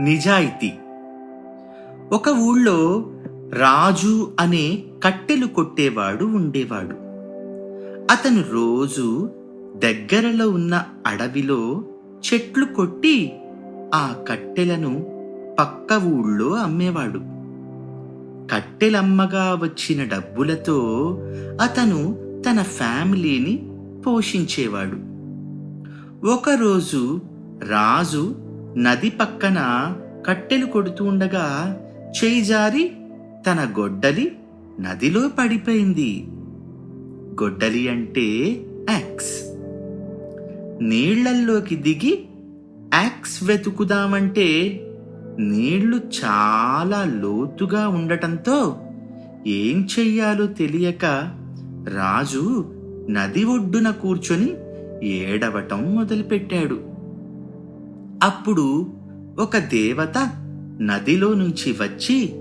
నిజాయితీ. ఒక ఊళ్ళో రాజు అనే కట్టెలు కొట్టేవాడు ఉండేవాడు. అతను రోజు దగ్గరలో ఉన్న అడవిలో చెట్లు కొట్టి ఆ కట్టెలను పక్క ఊళ్ళో అమ్మేవాడు. కట్టెలమ్మగా వచ్చిన డబ్బులతో అతను తన ఫ్యామిలీని పోషించేవాడు. ఒకరోజు రాజు నది పక్కన కట్టెలు కొడుతూ ఉండగా చేయి జారి తన గొడ్డలి నదిలో పడిపోయింది. గొడ్డలి అంటే యాక్స్. నీళ్ళల్లోకి దిగి యాక్స్ వెతుకుదామంటే నీళ్ళు చాలా లోతుగా ఉండటంతో ఏం చెయ్యాలో తెలియక రాజు నది ఒడ్డున కూర్చొని ఏడవటం మొదలుపెట్టాడు. అప్పుడు ఒక దేవత నదిలో నుంచి వచ్చి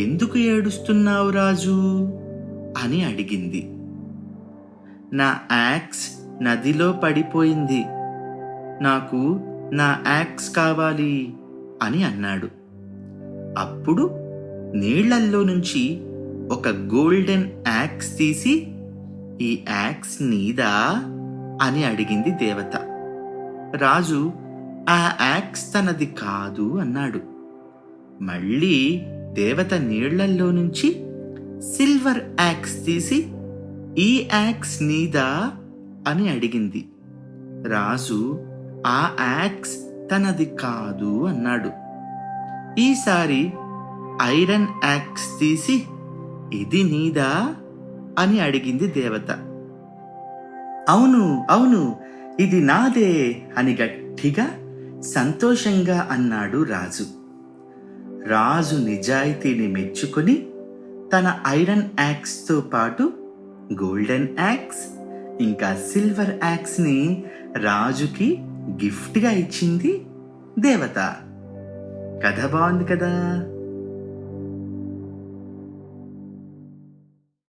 ఎందుకు ఏడుస్తున్నావు రాజు? అని అడిగింది. నా యాక్స్ నదిలో పడిపోయింది. నాకు నా యాక్స్ కావాలి అని అన్నాడు. అప్పుడు నీళ్ళల్లో నుంచి ఒక గోల్డెన్ యాక్స్ తీసి ఈ యాక్స్ నీదా? అని అడిగింది దేవత. రాజు ఆ యాక్స్ తనది కాదు అన్నాడు. మళ్ళీ దేవత నీళ్ళల్లో నుంచి సిల్వర్ యాక్స్ తీసి ఈ యాక్స్ నీదా అని అడిగింది. రాజు ఆ యాక్స్ తనది కాదు అన్నాడు. ఈసారి ఐరన్ యాక్స్ తీసి ఇది నీదా అని అడిగింది దేవత. అవును అవును ఇది నాదే అని గట్టిగా సంతోషంగా అన్నాడు రాజు. రాజు నిజాయితీని మెచ్చుకొని తన ఐరన్ యాక్స్తో పాటు గోల్డెన్ యాక్స్ ఇంకా సిల్వర్ యాక్స్ని రాజుకి గిఫ్ట్గా ఇచ్చింది దేవత. కథ బాగుంది కదా?